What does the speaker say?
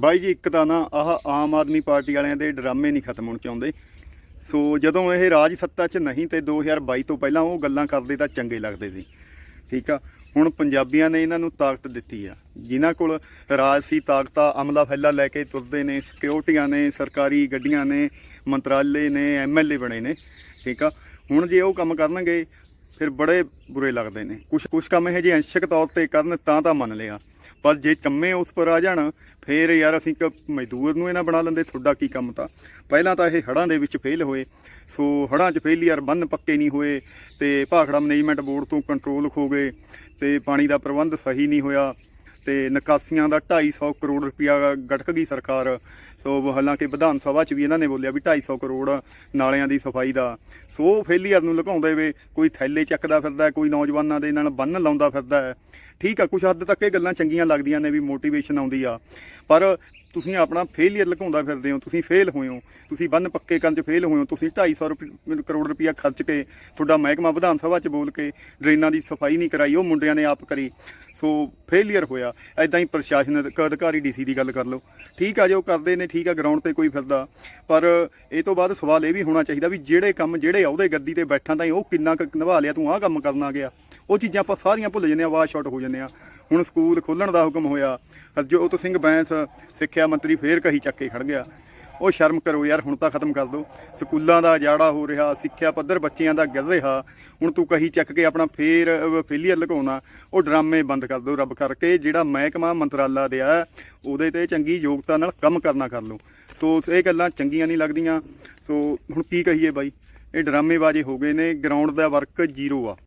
ਬਾਈ ਜੀ, ਇੱਕ ਤਾਂ ਨਾ ਆਹ ਆਮ ਆਦਮੀ ਪਾਰਟੀ ਵਾਲਿਆਂ ਦੇ ਡਰਾਮੇ ਨਹੀਂ ਖਤਮ ਹੋਣ ਚਾਹੁੰਦੇ। ਸੋ ਜਦੋਂ ਇਹ ਰਾਜ ਸੱਤਾ 'ਚ ਨਹੀਂ ਤੇ 2022 ਤੋਂ ਪਹਿਲਾਂ ਉਹ ਗੱਲਾਂ ਕਰਦੇ ਤਾਂ ਚੰਗੇ ਲੱਗਦੇ ਸੀ। ਠੀਕ ਆ? ਹੁਣ ਪੰਜਾਬੀਆਂ ਨੇ ਇਹਨਾਂ ਨੂੰ ਤਾਕਤ ਦਿੱਤੀ ਆ। ਜਿਨ੍ਹਾਂ ਕੋਲ ਰਾਜ ਸੀ, ਤਾਕਤਾਂ, ਅਮਲਾ ਫੈਲਾ ਲੈ ਕੇ ਤੁਰਦੇ ਨੇ, ਸਿਕਿਉਰਟੀਆਂ ਨੇ, ਸਰਕਾਰੀ ਗੱਡੀਆਂ ਨੇ, ਮੰਤਰਾਲੇ ਨੇ ਐਮਐਲਏ ਬਣੇ ਨੇ। ਠੀਕ ਆ? ਹੁਣ ਜੇ ਉਹ ਕੰਮ ਕਰਨਗੇ, ਫਿਰ ਬੜੇ ਬੁਰੇ ਲੱਗਦੇ ਨੇ। ਕੁਝ ਕੁਝ ਕੰਮ ਇਹ ਜੇ ਅੰਸ਼ਕ ਤੌਰ ਤੇ ਕਰਨ ਤਾਂ ਤਾਂ ਮੰਨ ਲਿਆ। ਪਰ ਜੇ ਕੰਮੇ ਉਸ ਪਰ ਆ ਜਾਣ, ਫੇਰ ਯਾਰ ਅਸੀਂ ਇੱਕ ਮਜ਼ਦੂਰ ਨੂੰ ਇਹਨਾਂ ਬਣਾ ਲੈਂਦੇ, ਤੁਹਾਡਾ ਕੀ ਕੰਮ ਤਾਂ? ਪਹਿਲਾਂ ਤਾਂ ਇਹ ਹੜਾਂ ਦੇ ਵਿੱਚ ਫੇਲ ਹੋਏ। ਸੋ ਹੜਾਂ 'ਚ ਫੇਲ ਯਾਰ ਬੰਨ ਪੱਕੇ ਨਹੀਂ ਹੋਏ ਤੇ ਭਾਖੜਾ ਮੈਨੇਜਮੈਂਟ ਬੋਰਡ ਤੋਂ ਕੰਟਰੋਲ ਖੋ ਗਏ ਤੇ ਪਾਣੀ ਦਾ ਪ੍ਰਬੰਧ ਸਹੀ ਨਹੀਂ ਹੋਇਆ। ਤੇ ਨਿਕਾਸੀਆਂ ਦਾ 250 ਕਰੋੜ ਰੁਪਇਆ ਗਟਕ ਗਈ ਸਰਕਾਰ। ਸੋ ਹਾਲਾਂਕਿ ਵਿਧਾਨ ਸਭਾ 'ਚ ਵੀ ਇਹਨਾਂ ਨੇ ਬੋਲਿਆ ਵੀ 250 ਕਰੋੜ ਨਾਲਿਆਂ ਦੀ ਸਫ਼ਾਈ ਦਾ। ਸੋ ਫੇਲੀਅਰ ਨੂੰ ਲੁਕਾਉਂਦੇ ਵੇ, ਕੋਈ ਥੈਲੇ ਚੱਕਦਾ ਫਿਰਦਾ, ਕੋਈ ਨੌਜਵਾਨਾਂ ਦੇ ਨਾਲ ਬੰਨ ਲਾਉਂਦਾ ਫਿਰਦਾ ਹੈ। ਠੀਕ ਆ, ਕੁਛ ਹੱਦ ਤੱਕ ਇਹ ਗੱਲਾਂ ਚੰਗੀਆਂ ਲੱਗਦੀਆਂ ਨੇ ਵੀ ਮੋਟੀਵੇਸ਼ਨ ਆਉਂਦੀ ਆ। ਪਰ ਤੁਸੀਂ ਆਪਣਾ ਫੇਲੀਅਰ ਲੁਕਾਉਂਦਾ ਫਿਰਦੇ ਹੋ, ਤੁਸੀਂ ਫੇਲ ਹੋਏ ਹੋ, ਤੁਸੀਂ ਬੰਨ ਪੱਕੇ ਕਰਨ 'ਚ ਫੇਲ ਹੋਏ ਹੋ, ਤੁਸੀਂ 250 ਰੁਪਏ ਕਰੋੜ ਰੁਪਇਆ ਖਰਚ ਕੇ ਤੁਹਾਡਾ ਮਹਿਕਮਾ ਵਿਧਾਨ ਸਭਾ 'ਚ ਬੋਲ ਕੇ ਡਰੇਨਾਂ ਦੀ ਸਫ਼ਾਈ ਨਹੀਂ ਕਰਾਈ, ਉਹ ਮੁੰਡਿਆਂ ਨੇ ਆਪ ਕਰੀ। ਸੋ ਫੇਲੀਅਰ ਹੋਇਆ। ਐਦਾਂ ਹੀ ਪ੍ਰਸ਼ਾਸਨਿਕ ਅਧਿਕਾਰੀ ਡੀਸੀ ਦੀ ਗੱਲ ਕਰ ਲਓ। ਠੀਕ ਆ, ਜੋ ਕਰਦੇ ਨੇ, ਠੀਕ ਆ ਗਰਾਊਂਡ ਤੇ ਕੋਈ ਫਿਰਦਾ। ਪਰ ਇਹ ਤੋਂ ਬਾਅਦ ਸਵਾਲ ਇਹ ਵੀ ਹੋਣਾ ਚਾਹੀਦਾ ਵੀ ਜਿਹੜੇ ਕੰਮ ਜਿਹੜੇ ਅਹੁਦੇ ਗੱਦੀ ਤੇ ਬੈਠਾਂ ਤਾਂ ਉਹ ਕਿੰਨਾ ਕੁ ਨਿਭਾ ਲਿਆ, ਤੂੰ ਆਹ ਕੰਮ ਕਰਨਾ ਗਿਆ। ਉਹ ਚੀਜ਼ਾਂ ਆਪਾਂ ਸਾਰੀਆਂ ਭੁੱਲ ਜੰਨੇ ਆ, ਆਵਾਜ਼ ਸ਼ਾਰਟ ਹੋ ਜੰਨੇ ਆ। ਹੁਣ ਸਕੂਲ ਖੋਲਣ ਦਾ ਹੁਕਮ ਹੋਇਆ। ਹਰਜੋਤ ਸਿੰਘ ਬੈਂਸ ਸਿੱਖਿਆ ਮੰਤਰੀ ਫੇਰ ਕਹੀ ਚੱਕ ਕੇ ਖੜ ਗਿਆ। ਉਹ ਸ਼ਰਮ ਕਰੋ ਯਾਰ, ਹੁਣ ਤਾਂ ਖਤਮ ਕਰ ਦਿਓ ਸਕੂਲਾਂ ਦਾ ਜਾੜਾ ਹੋ ਰਿਹਾ, ਸਿੱਖਿਆ ਪੱਧਰ ਬੱਚਿਆਂ ਦਾ ਗਿਰ ਰਿਹਾ। ਹੁਣ ਤੂੰ ਕਹੀ ਚੱਕ ਕੇ ਆਪਣਾ ਫੇਰ ਫੇਲੀਅਰ ਲਗਾਉਣਾ ਉਹ ਡਰਾਮੇ ਬੰਦ ਕਰ ਦਿਓ ਰੱਬ ਕਰਕੇ। ਜਿਹੜਾ ਮਹਿਕਮਾ ਮੰਤਰਾਲਾ ਦੇ ਆ ਉਹਦੇ ਤੇ ਚੰਗੀ ਯੋਗਤਾ ਨਾਲ ਕੰਮ ਕਰਨਾ ਕਰ ਲਓ। ਸੋ, ਇਹ ਗੱਲਾਂ ਚੰਗੀਆਂ ਨਹੀਂ ਲੱਗਦੀਆਂ। ਸੋ, ਹੁਣ ਕੀ ਕਹੀਏ ਬਾਈ? ਇਹ ਡਰਾਮੇਬਾਜ਼ੀ ਹੋ ਗਏ ਨੇ ਗਰਾਊਂਡ ਦਾ ਵਰਕ ਜ਼ੀਰੋ ਆ।